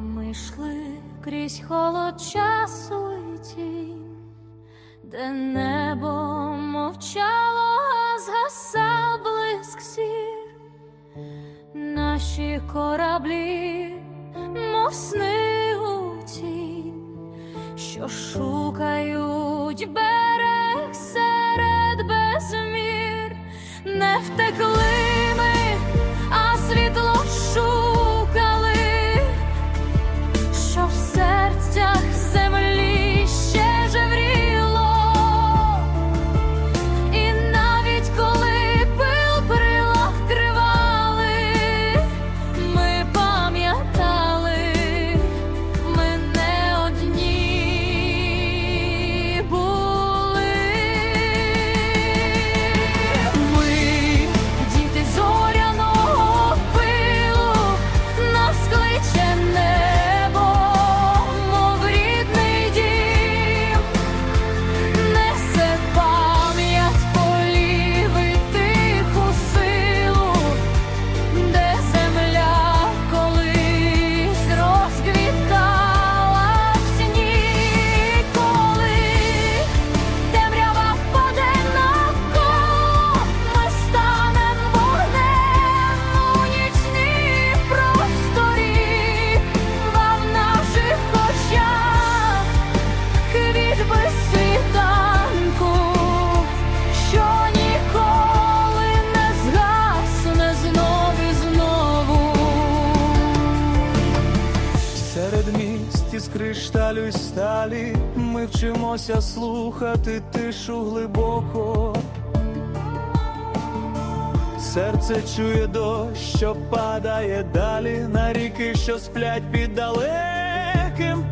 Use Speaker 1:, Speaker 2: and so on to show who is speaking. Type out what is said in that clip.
Speaker 1: Ми йшли крізь холод часу і тінь, де небо мовчало, а згасав блиск сір. Наші кораблі, мов сни у тінь, що шукають берег серед безмір, не втекли
Speaker 2: міст із кришталю й сталі ми вчимося слухати тишу глибоко. Серце чує дощ, що падає далі на ріки, що сплять під далеким